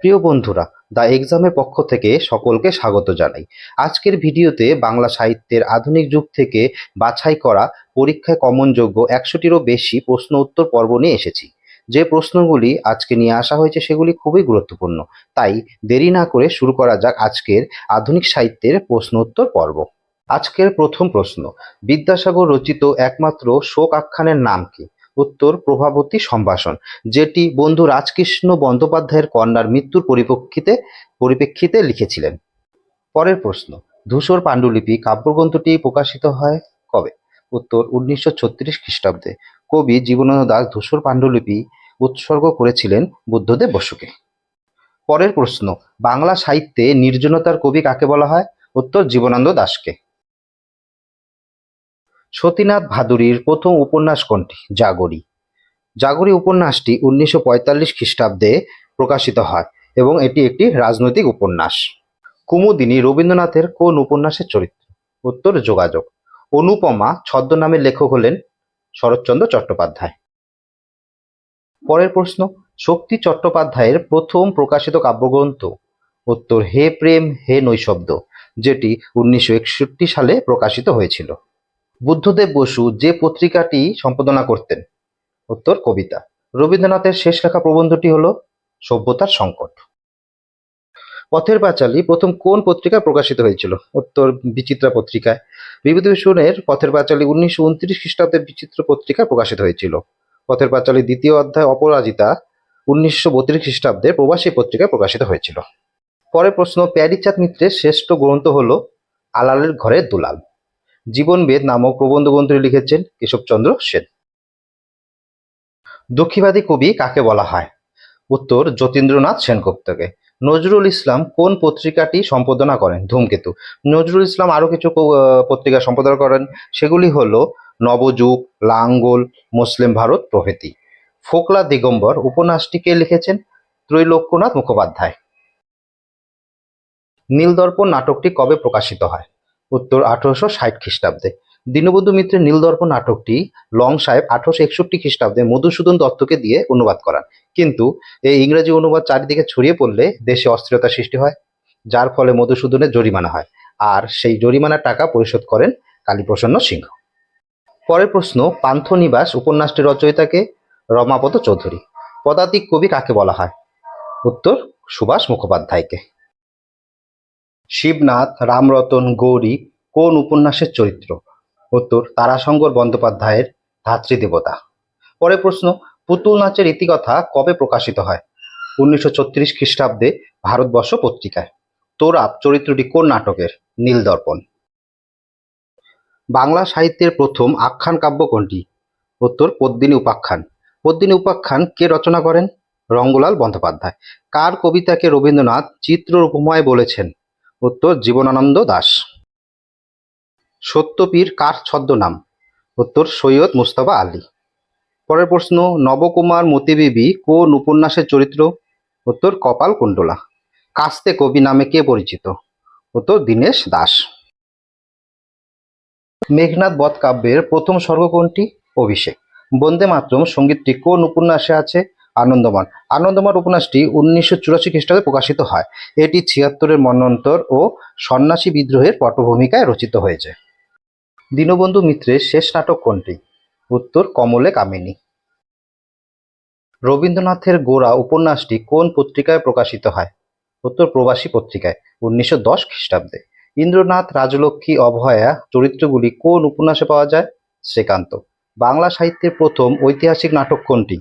প্রিয় বন্ধুরা, দ্য এক্সামের পক্ষ থেকে সকলকে স্বাগত জানাই। আজকের ভিডিওতে বাংলা সাহিত্যের আধুনিক যুগ থেকে বাছাই করা পরীক্ষায় কমনযোগ্য একশোটিরও বেশি প্রশ্ন উত্তর পর্ব নিয়ে এসেছি। যে প্রশ্নগুলি আজকে নিয়ে আসা হয়েছে সেগুলি খুবই গুরুত্বপূর্ণ। তাই দেরি না করে শুরু করা যাক আজকের আধুনিক সাহিত্যের প্রশ্ন উত্তর পর্ব। আজকের প্রথম প্রশ্ন, বিদ্যাসাগর রচিত একমাত্র শোক আখ্যানের নাম কি? উত্তর প্রভাবতী সম্ভাষণ, যেটি বন্ধু রাজকৃষ্ণ বন্দ্যোপাধ্যায়ের কন্যার মৃত্যুর পরিপ্রেক্ষিতে পরিপ্রেক্ষিতে লিখেছিলেন। পরের প্রশ্ন, ধূসর পাণ্ডুলিপি কাব্যগ্রন্থটি প্রকাশিত হয় কবে? উত্তর উনিশশো ছত্রিশ খ্রিস্টাব্দে। কবি জীবনানন্দ দাস ধূসর পাণ্ডুলিপি উৎসর্গ করেছিলেন বুদ্ধদেব বসুকে। পরের প্রশ্ন, বাংলা সাহিত্যে নির্জনতার কবি কাকে বলা হয়? উত্তর জীবনানন্দ দাসকে। সতীনাথ ভাদুরীর প্রথম উপন্যাস কোনটি? জাগরী। জাগরী উপন্যাসটি উনিশশো পঁয়তাল্লিশ খ্রিস্টাব্দে প্রকাশিত হয় এবং এটি একটি রাজনৈতিক উপন্যাস। কুমুদিনী রবীন্দ্রনাথের কোন উপন্যাসের চরিত্র? উত্তর, যোগাযোগ। অনুপমা ছদ্মনামের লেখক হলেন শরৎচন্দ্র চট্টোপাধ্যায়। পরের প্রশ্ন, শক্তি চট্টোপাধ্যায়ের প্রথম প্রকাশিত কাব্যগ্রন্থ। উত্তর, হে প্রেম, হে নৈশব্দ, যেটি উনিশশো একষট্টি সালে প্রকাশিত হয়েছিল। বুদ্ধদেব বসু যে পত্রিকাটি সম্পাদনা করতেন। উত্তর, কবিতা। রবীন্দ্রনাথের শেষ লেখা প্রবন্ধটি হল সভ্যতার সংকট। পথের পাঁচালী প্রথম কোন পত্রিকায় প্রকাশিত হয়েছিল? উত্তর, বিচিত্রা পত্রিকায়। বিভূতিভূষণের পথের পাঁচালী উনিশশো উনত্রিশ খ্রিস্টাব্দে বিচিত্র পত্রিকায় প্রকাশিত হয়েছিল। পথের পাঁচালী দ্বিতীয় অধ্যায় অপরাজিতা উনিশশো বত্রিশ খ্রিস্টাব্দে প্রবাসী পত্রিকায় প্রকাশিত হয়েছিল। পরের প্রশ্ন, প্যারিচাঁদ মিত্রের শ্রেষ্ঠ গ্রন্থ হল আলালের ঘরের দুলাল। জীবনবেদ নামক প্রবন্ধ গ্রন্থটি লিখেছেন কেশবচন্দ্র সেন। দুঃখীবাদী কবি কাকে বলা হয়? উত্তর, যতীন্দ্রনাথ সেনগুপ্তকে। নজরুল ইসলাম কোন পত্রিকাটি সম্পাদনা করেন? ধূমকেতু। নজরুল ইসলাম আরও কিছু পত্রিকা সম্পাদনা করেন। সেগুলি হল নবযুগ, লাঙ্গল, মুসলিম ভারত প্রভৃতি। ফোকলা দিগম্বর উপন্যাসটিকে লিখেছেন? ত্রৈলোক্যনাথ মুখোপাধ্যায়। নীলদর্পণ নাটকটি কবে প্রকাশিত হয়? উত্তর আঠারোশো ষাট খ্রিস্টাব্দে। দীনবন্ধু মিত্রের নীলদর্পণ নাটকটি লং সাহেব আঠারোশো একষট্টি খ্রিস্টাব্দে মধুসূদন দত্তকে দিয়ে অনুবাদ করান। কিন্তু এই ইংরেজি অনুবাদ চারিদিকে ছড়িয়ে পড়লে দেশে অস্থিরতা সৃষ্টি হয়, যার ফলে মধুসূদনের জরিমানা হয়। আর সেই জরিমানার টাকা পরিশোধ করেন কালীপ্রসন্ন সিংহ। পরের প্রশ্ন, পান্থনিবাস উপন্যাসটির রচয়িতাকে রমাপদ চৌধুরী। পদাতিক কবি কাকে বলা হয়? উত্তর সুভাষ মুখোপাধ্যায়কে। শিবনাথ রামরতন গৌরী কোন উপন্যাসের চরিত্র? উত্তর, তারাশঙ্কর বন্দ্যোপাধ্যায়ের ধাত্রীদেবতা পরের প্রশ্ন, পুতুল নাচের ইতিকথা কবে প্রকাশিত হয়? উনিশশো ছত্রিশ খ্রিস্টাব্দে ভারতবর্ষ পত্রিকায়। তোরাপ চরিত্রটি কোন নাটকের? নীলদর্পণ। বাংলা সাহিত্যের প্রথম আখ্যান কাব্য কোনটি? উত্তর, পদ্মিনী উপাখ্যান। পদ্মিনী উপাখ্যান কে রচনা করেন? রঙ্গলাল বন্দ্যোপাধ্যায়। কার কবিতাকে রবীন্দ্রনাথ চিত্র উপময় বলেছেন? উত্তর জীবনানন্দ দাস। সত্যপীর কার ছদ্মনাম? উত্তর সৈয়দ মুস্তাফা আলী। পরের প্রশ্ন, নবকুমার মতিবিবি কোন উপন্যাসের চরিত্র? উত্তর কপাল কুণ্ডলা। কাস্তে কবি নামে কে পরিচিত? উত্তর দীনেশ দাস। মেঘনাথ বধ কাব্যের প্রথম স্বর্গ কোনটি? অভিষেক। বন্দে মাতরম, সঙ্গীতটি কোন উপন্যাসে আছে? আনন্দমান। আনন্দমান উপন্যাসটি উনিশশো চুরাশি খ্রিস্টাব্দে প্রকাশিত হয়। এটি ছিয়াত্তরের মন্বন্তর ও সন্ন্যাসী বিদ্রোহের পটভূমিকায় রচিত হয়েছে। দীনবন্ধু মিত্রের শেষ নাটক কোনটি? উত্তর কমলে কামিনী রবীন্দ্রনাথের গোড়া উপন্যাসটি কোন পত্রিকায় প্রকাশিত হয়? উত্তর, প্রবাসী পত্রিকায়, উনিশশো দশ খ্রিস্টাব্দে। ইন্দ্রনাথ, রাজলক্ষ্মী, অভয়া চরিত্রগুলি কোন উপন্যাসে পাওয়া যায়? শ্রীকান্ত। বাংলা সাহিত্যের প্রথম ঐতিহাসিক নাটক কোনটি?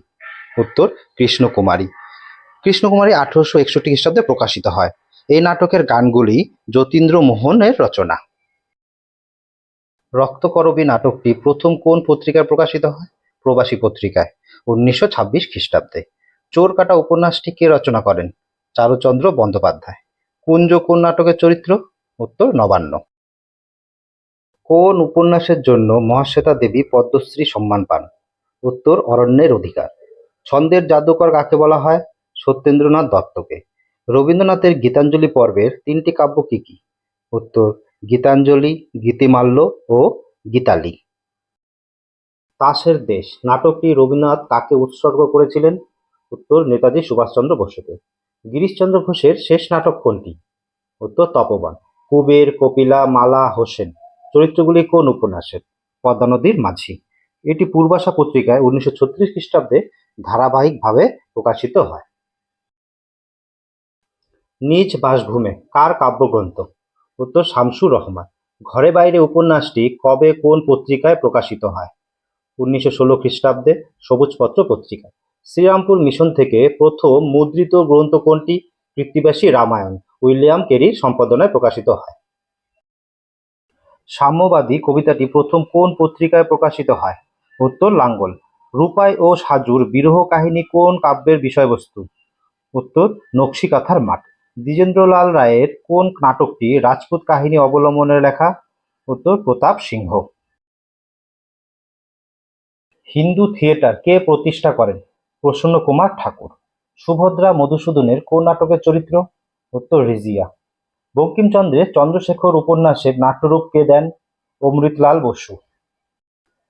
উত্তর কৃষ্ণকুমারী। কৃষ্ণকুমারী আঠারোশো একষট্টি খ্রিস্টাব্দে প্রকাশিত হয়। এই নাটকের গানগুলি যতীন্দ্র মোহনের রচনা। রক্তকরবী নাটকটি প্রথম কোন পত্রিকায় প্রকাশিত হয়? প্রবাসী পত্রিকায়, উনিশশো ছাব্বিশ খ্রিস্টাব্দে। চোর কাটা উপন্যাসটি কে রচনা করেন? চারুচন্দ্র বন্দ্যোপাধ্যায়। কুঞ্জ কোন নাটকের চরিত্র? উত্তর নবান্ন। কোন উপন্যাসের জন্য মহাশ্বেতা দেবী পদ্মশ্রী সম্মান পান? উত্তর অরণ্যের অধিকার। ছন্দের জাদুকর কাকে বলা হয়? সত্যেন্দ্রনাথ দত্তকে। রবীন্দ্রনাথের গীতাঞ্জলি পর্বের তিনটি কাব্য কি কি? উত্তর, গীতাঞ্জলি, গীতিমাল্য ও গীতালি। তাসের দেশ, নাটকটি রবীন্দ্রনাথ কাকে উৎসর্গ করেছিলেন? উত্তর, নেতাজি সুভাষচন্দ্র বসুকে। গিরিশচন্দ্র ঘোষের শেষ নাটক কোনটি? উত্তর, তপবন। কুবের, কপিলা, মালা, হোসেন। চরিত্রগুলি কোন উপন্যাসের? পদ্মা নদীর মাঝি। এটি পূর্বাশা পত্রিকায় উনিশশো ছত্রিশ খ্রিস্টাব্দে ধারাবাহিকভাবে প্রকাশিত হয়। নিজ বাসভূমে কার কাব্যগ্রন্থ? উত্তর শামসুর রহমান। ঘরে বাইরে উপন্যাসটি কবে কোন পত্রিকায় প্রকাশিত হয়? উনিশশো ষোলো খ্রিস্টাব্দে সবুজপত্র পত্রিকায় শ্রীরামপুর মিশন থেকে প্রথম মুদ্রিত গ্রন্থ কোনটি? কৃত্তিবাসী রামায়ণ। উইলিয়াম কেরির সম্পাদনায় প্রকাশিত হয়। সাম্যবাদী কবিতাটি প্রথম কোন পত্রিকায় প্রকাশিত হয়? উত্তর লাঙ্গল। রূপাই ও সাজুর বিরহ কাহিনী কোন কাব্যের বিষয়বস্তু? উত্তর, নকশিকাথার মাঠ। দ্বিজেন্দ্রলাল রায়ের কোন নাটকটি রাজপুত কাহিনী অবলম্বনে লেখা? উত্তর, প্রতাপ সিংহ। হিন্দু থিয়েটার কে প্রতিষ্ঠা করেন? প্রসন্ন কুমার ঠাকুর। সুভদ্রা মধুসূদনের কোন নাটকের চরিত্র? উত্তর, রিজিয়া। বঙ্কিমচন্দ্রের চন্দ্রশেখর উপন্যাসের নাট্যরূপ কে দেন? অমৃতলাল বসু।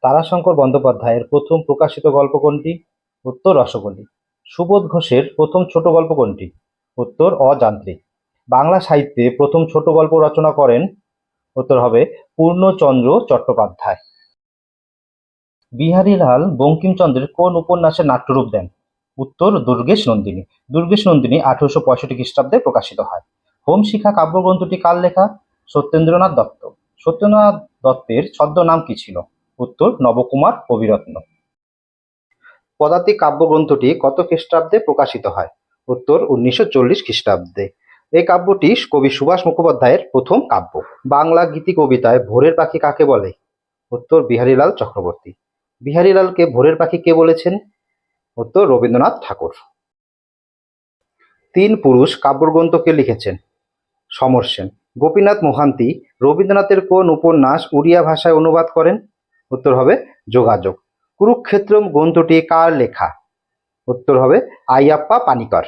তারাশঙ্কর বন্দ্যোপাধ্যায়ের প্রথম প্রকাশিত গল্প কোনটি? উত্তর রসগোল্লী। সুবোধ ঘোষের প্রথম ছোট গল্প কোনটি? উত্তর অযান্ত্রিক। বাংলা সাহিত্যে প্রথম ছোট গল্প রচনা করেন, উত্তর হবে পূর্ণচন্দ্র চট্টোপাধ্যায়। বিহারীলাল বঙ্কিমচন্দ্রের কোন উপন্যাসে নাট্যরূপ দেন? উত্তর দুর্গেশ নন্দিনী। দুর্গেশ নন্দিনী আঠারোশো পঁয়ষট্টি খ্রিস্টাব্দে প্রকাশিত হয়। হোম হোমশিখা কাব্যগ্রন্থটি কার লেখা? সত্যেন্দ্রনাথ দত্ত। সত্যেন্দ্রনাথ দত্তের ছদ্মনাম কি ছিল? উত্তর নবকুমার কবিরত্ন পদাতিক কাব্যগ্রন্থটি কত খ্রিস্টাব্দে প্রকাশিত হয়? উত্তর উনিশশো চল্লিশ খ্রিস্টাব্দে। এই কাব্যটি কবি সুভাষ মুখোপাধ্যায়ের প্রথম কাব্য। বাংলা গীতি কবিতায় ভোরের পাখি কাকে বলে? উত্তর বিহারীলাল চক্রবর্তী। বিহারীলালকে ভোরের পাখি কে বলেছেন? উত্তর রবীন্দ্রনাথ ঠাকুর। তিন পুরুষ কাব্যগ্রন্থ কে লিখেছেন। সমর সেন। গোপীনাথ মোহান্তি রবীন্দ্রনাথের কোন উপন্যাস উড়িয়া ভাষায় অনুবাদ করেন? উত্তর হবে যোগাযোগ। কুরুক্ষেত্রম গ্রন্থটি কার লেখা? উত্তর হবে আইয়াপ্পা পানিকর।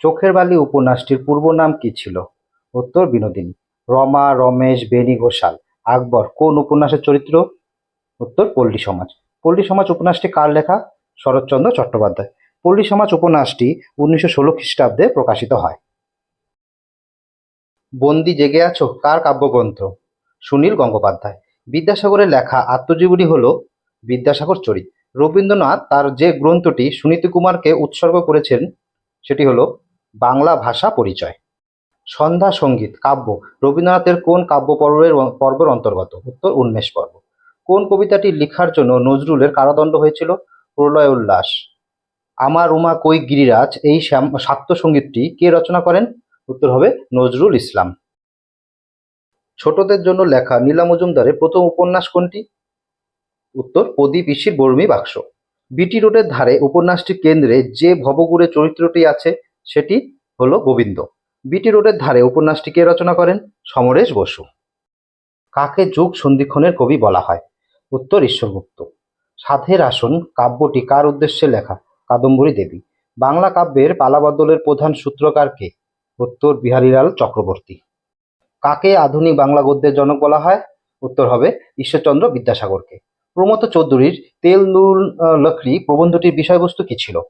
চোখের বালি উপন্যাসটির পূর্ব নাম কি ছিল? উত্তর বিনোদিনী। রমা, রমেশ, বেণী, ঘোষাল। আকবর, কোন উপন্যাসের চরিত্র? উত্তর পল্লী সমাজ। পল্লী সমাজ উপন্যাসটি কার লেখা? শরৎচন্দ্র চট্টোপাধ্যায়। পল্লী সমাজ উপন্যাসটি উনিশশো ষোলো খ্রিস্টাব্দে প্রকাশিত হয়। বন্দি জেগে আছো কার কাব্যগ্রন্থ? সুনীল গঙ্গোপাধ্যায়। বিদ্যাসাগরের লেখা আত্মজীবনী হল বিদ্যাসাগর চরিত। রবীন্দ্রনাথ তার যে গ্রন্থটি সুনীতি কুমারকে উৎসর্গ করেছেন, সেটি হলো বাংলা ভাষা পরিচয়। সন্ধ্যা সংগীত কাব্য, রবীন্দ্রনাথের কোন কাব্য পর্বের পর্বের অন্তর্গত? উত্তর, উন্মেষ পর্ব। কোন কবিতাটি লেখার জন্য নজরুলের কারাদণ্ড হয়েছিল? প্রলয় উল্লাস। আমার উমা কই গিরিরাজ, এই শ্যাম- সঙ্গীতটি কে রচনা করেন? উত্তর হবে নজরুল ইসলাম। ছোটদের জন্য লেখা নীলা মজুমদারের প্রথম উপন্যাস কোনটি? উত্তর, প্রদীপ ইসির বর্মী বাক্স। বিটি রোডের ধারে উপন্যাসটি কেন্দ্রে যে ভবগুড়ে চরিত্রটি আছে, সেটি হলো গোবিন্দ। বিটি রোডের ধারে উপন্যাসটি কে রচনা করেন? সমরেশ বসু। কাকে যুগ সন্ধিক্ষণের কবি বলা হয়? উত্তর, ঈশ্বরগুপ্ত। সাধের আসন, কাব্যটি কার উদ্দেশ্যে লেখা? কাদম্বরী দেবী। বাংলা কাব্যের পালাবদলের প্রধান সূত্রকার কে? উত্তর, বিহারীলাল চক্রবর্তী। কাকে আধুনিক বাংলা গদ্যের জনক বলা হয়? উত্তর হবে ঈশ্বরচন্দ্র বিদ্যাসাগরকে। প্রমথ চৌধুরীর তেল আহ, লকড়ি প্রবন্ধটির বিষয়বস্তু কি ছিল?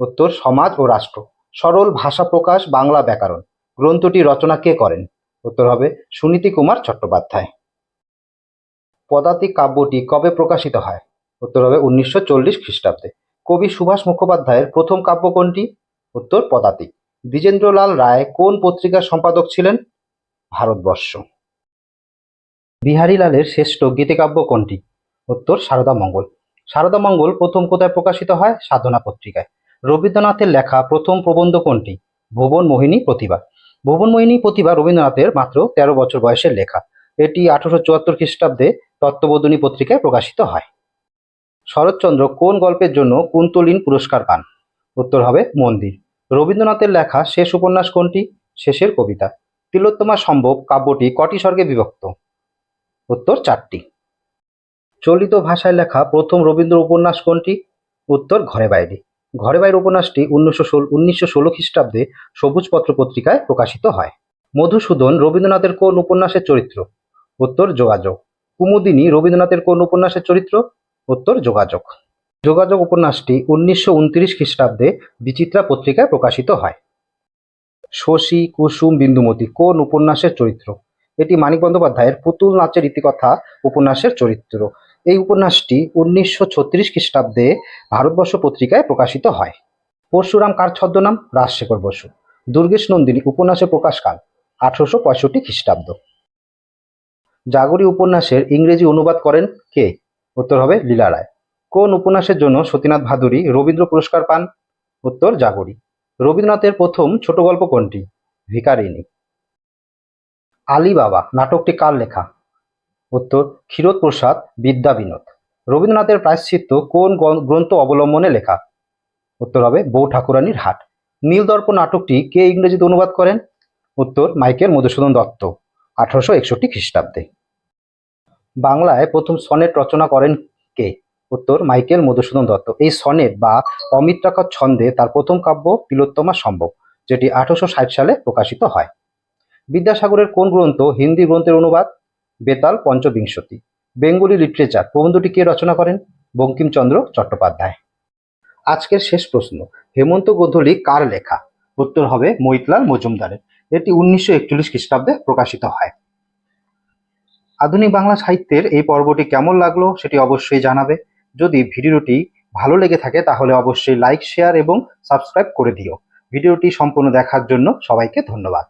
উত্তর সমাজ ও রাষ্ট্র। সরল ভাষা প্রকাশ বাংলা ব্যাকরণ। গ্রন্থটি রচনা কে করেন? উত্তর হবে সুনীতি কুমার চট্টোপাধ্যায়। পদাতিক কাব্যটি কবে প্রকাশিত হয়? উত্তর হবে উনিশশো চল্লিশ খ্রিস্টাব্দে। কবি সুভাষ মুখোপাধ্যায়ের প্রথম কাব্য কোনটি? উত্তর পদাতিক। দ্বিজেন্দ্রলাল রায় কোন পত্রিকার সম্পাদক ছিলেন? ভারতবর্ষ। বিহারীলালের শ্রেষ্ঠ গীতিকাব্য কোনটি? উত্তর, সারদা মঙ্গল। সারদা মঙ্গল প্রথম কোথায় প্রকাশিত হয়? সাধনা পত্রিকায়। রবীন্দ্রনাথের লেখা প্রথম প্রবন্ধ কোনটি? ভুবন মোহিনী প্রতিভা। ভুবন মোহিনী প্রতিভা রবীন্দ্রনাথের মাত্র তেরো বছর বয়সের লেখা। এটি আঠারোশো চুয়াত্তর খ্রিস্টাব্দে তত্ত্ববোধিনী পত্রিকায় প্রকাশিত হয়। শরৎচন্দ্র কোন গল্পের জন্য কুন্তলীন পুরস্কার পান? উত্তর হবে মন্দির। রবীন্দ্রনাথের লেখা শেষ উপন্যাস কোনটি? শেষের কবিতা। তিলোত্তমা সম্ভব কাব্যটি কটি স্বর্গে বিভক্ত? উত্তর চারটি। চলিত ভাষায় লেখা প্রথম রবীন্দ্র উপন্যাস কোনটি? উত্তর ঘরে বাইরে। ঘরে বাইরে উপন্যাসটি উনিশশো ষোলো উনিশশো ষোলো খ্রিস্টাব্দে সবুজপত্র পত্রিকায় প্রকাশিত হয়। মধুসূদন রবীন্দ্রনাথের কোন উপন্যাসের চরিত্র? উত্তর যোগাযোগ। কুমুদিনী রবীন্দ্রনাথের কোন উপন্যাসের চরিত্র? উত্তর যোগাযোগ। যোগাযোগ উপন্যাসটি উনিশশো উনত্রিশ খ্রিস্টাব্দে বিচিত্রা পত্রিকায় প্রকাশিত হয়। শশী, কুসুম, বিন্দুমতি, কোন উপন্যাসের চরিত্র? এটি মানিক বন্দ্যোপাধ্যায়ের পুতুল নাচের ইতিকথা উপন্যাসের চরিত্র। এই উপন্যাসটি উনিশশো ছত্রিশ খ্রিস্টাব্দে ভারতবর্ষ পত্রিকায় প্রকাশিত হয়। পরশুরাম কার ছদ্মনাম? রাজশেখর বসু। দুর্গেশ নন্দিনী উপন্যাসের প্রকাশকাল আঠারোশো পঁয়ষট্টি খ্রিস্টাব্দ। জাগরী উপন্যাসের ইংরেজি অনুবাদ করেন কে? উত্তর হবে লীলা রায়। কোন উপন্যাসের জন্য সতীনাথ ভাদুরী রবীন্দ্র পুরস্কার পান? উত্তর জাগরী। রবীন্দ্রনাথের প্রথম ছোট গল্প কোনটি? ভিকারিনী আলিবাবা, নাটকটি কার লেখা? উত্তর ক্ষীরোদ প্রসাদ বিদ্যা বিনোদ রবীন্দ্রনাথের প্রায়শ্চিত্ত কোন গ্রন্থ অবলম্বনে লেখা? উত্তর হবে, বউ ঠাকুরানীর হাট। নীলদর্প নাটকটি কে ইংরেজিতে অনুবাদ করেন? উত্তর, মাইকেল মধুসূদন দত্ত, আঠারোশো একষট্টি খ্রিস্টাব্দে। বাংলায় প্রথম সনেট রচনা করেন কে? উত্তর মাইকেল মধুসূদন দত্ত। এই সনেট বা অমিত্রাক্ষর ছন্দে তার প্রথম কাব্য তিলোত্তমা সম্ভব, যেটি আঠারোশো ষাট সালে প্রকাশিত হয়। বিদ্যাসাগরের কোন গ্রন্থ হিন্দি গ্রন্থের অনুবাদ? বেতাল পঞ্চবিংশতি। বেঙ্গলি লিটারেচার প্রবন্ধটি কে রচনা করেন? বঙ্কিমচন্দ্র চট্টোপাধ্যায়। আজকের শেষ প্রশ্ন, হেমন্ত গোধূলি কার লেখা? উত্তর হবে মৈতলাল মজুমদারের। এটি উনিশশো একচল্লিশ খ্রিস্টাব্দে প্রকাশিত হয়। আধুনিক বাংলা সাহিত্যের এই পর্বটি কেমন লাগল সেটি অবশ্যই জানাবে। যদি ভিডিওটি ভালো লেগে থাকে তাহলে অবশ্যই লাইক, শেয়ার এবং সাবস্ক্রাইব করে দিও। ভিডিওটি সম্পূর্ণ দেখার জন্য সবাইকে ধন্যবাদ।